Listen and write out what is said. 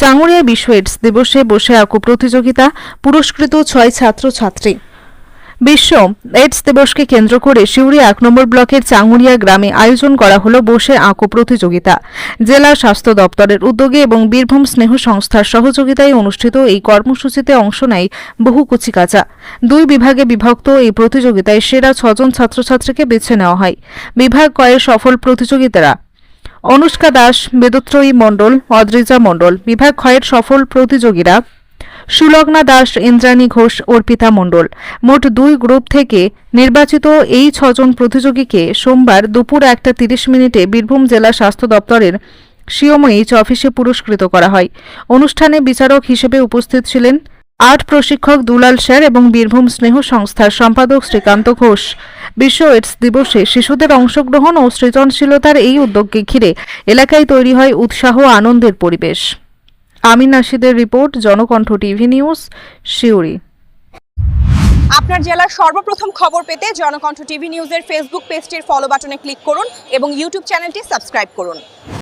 চাঙ্গুরিয়া বিশ্ব এইডস দিবসে বসে আঁকো প্রতিযোগিতা, পুরস্কৃত ছয় ছাত্রছাত্রী। বিশ্ব এইডস দিবসকে কেন্দ্র করে শিউরি এক নম্বর ব্লকের চাঙ্গুরিয়া গ্রামে আয়োজন করা হলো বসে আঁকো প্রতিযোগিতা। জেলা স্বাস্থ্য দপ্তরের উদ্যোগে এবং বীরভূম স্নেহ সংস্থার সহযোগিতায় অনুষ্ঠিত এই কর্মসূচিতে অংশ নেয় বহু কুচিকাচা। দুই বিভাগে বিভক্ত এই প্রতিযোগিতায় সেরা ছজন ছাত্রছাত্রীকে বেছে নেওয়া হয়। বিভাগ কয়ের সফল প্রতিযোগিতারা অনুষ্কা দাস বেদত্রয়ী মণ্ডল, অদ্রিজা মণ্ডল, বিভাগ ক্ষয়ের সফল প্রতিযোগীরা, সুলগ্না দাস, ইন্দ্রাণী ঘোষ, অর্পিতা মণ্ডল। মোট দুই গ্রুপ থেকে নির্বাচিত এই ছজন প্রতিযোগীকে সোমবার দুপুর একটা তিরিশ মিনিটে বীরভূম জেলা স্বাস্থ্য দপ্তরের সিওমএইচ অফিসে পুরস্কৃত করা হয়। অনুষ্ঠানে বিচারক হিসেবে উপস্থিত ছিলেন আর্ট প্রশিক্ষক দুলাল স্যার এবং বীরভূম স্নেহ সংস্থার সম্পাদক শ্রীকান্ত ঘোষ। বিশ্ব এইডস দিবসে শিশুদের অংশগ্রহণ ও সৃজনশীলতার এই উদ্যোগকে ঘিরে এলাকায় তৈরি হয় উৎসাহ আনন্দের পরিবেশ। আমিন নাশিদের রিপোর্ট, জনকণ্ঠ টিভি নিউজ, শিউরি। আপনার জেলার সর্বপ্রথম খবর পেতে জনকণ্ঠ টিভি নিউজের ফেসবুক পেজটির ফলো বাটনে ক্লিক করুন এবং ইউটিউব চ্যানেলটি সাবস্ক্রাইব করুন।